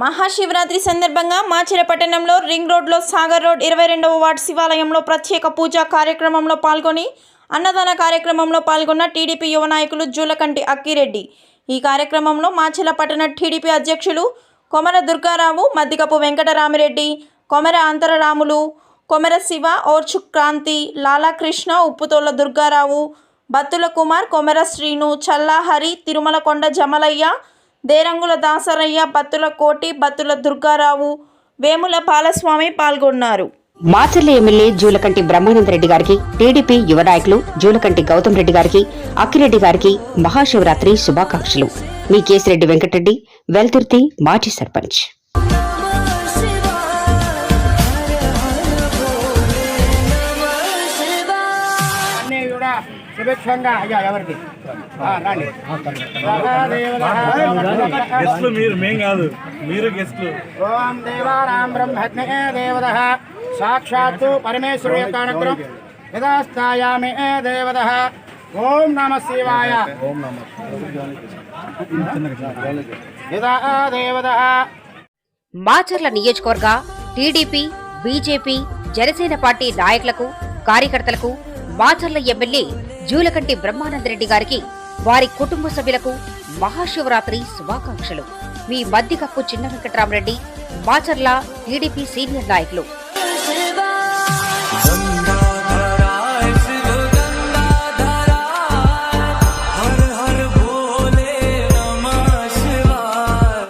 మహాశివరాత్రి సందర్భంగా మాచిరపట్టణంలో రింగ్ రోడ్లో సాగర్ రోడ్ ఇరవై రెండవ వార్డు శివాలయంలో ప్రత్యేక పూజా కార్యక్రమంలో పాల్గొని అన్నదాన కార్యక్రమంలో పాల్గొన్న టీడీపీ యువ నాయకులు జూలకంటి అక్కిరెడ్డి. ఈ కార్యక్రమంలో మాచిల పట్టణ టీడీపీ అధ్యక్షులు కొమర దుర్గారావు మద్దికపు వెంకటరామిరెడ్డి కొమర అంతరరాములు కొమర శివ ఓర్చు క్రాంతి లాలాకృష్ణ ఉప్పుతోళ్ళ దుర్గారావు బత్తుల కుమార్ కొమర శ్రీను చల్లాహరి తిరుమలకొండ జమలయ్య దేరంగుల దాసరయ్య బత్తుల కోటి బత్తుల దుర్గారావు వేముల బాలస్వామి పాల్గొన్నారు. మాచర్ల ఎమ్మెల్యే జూలకంటి బ్రహ్మానందరెడ్డి గారికి టీడీపీ యువ నాయకులు జూలకంటి గౌతమ్ రెడ్డి గారికి అక్కిరెడ్డి గారికి మహాశివరాత్రి శుభాకాంక్షలు. మీ కేసిరెడ్డి వెంకటరెడ్డి వెల్తుర్తి మాజీ సర్పంచ్. సుభిక్షంగా అయ్యా ఎవరికి? ఆ, రండి. గెస్ట్లు మీరు మేం కాదు. మీరు గెస్ట్లు. ఓం దేవానాం బ్రహ్మజ్ఞే దేవత. సాక్షాత్తు పరమేశ్వరు యొక్క అనుగ్రహం యదాస్థాయామి దేవత. ఓం నమ శివాయ. దేవత. మాచర్ల నియోజకవర్గ టీడీపీ బీజేపీ జనసేన పార్టీ నాయకులకు కార్యకర్తలకు మాచర్ల ఎమ్మెల్యే జూలకంటి బ్రహ్మానందరెడ్డి గారికి వారి కుటుంబ సభ్యులకు మహాశివరాత్రి శుభాకాంక్షలు. మీ మద్దికప్పు చిన్న వెంకటరామరెడ్డి మాచర్ల టీడీపీ సీనియర్ నాయకులు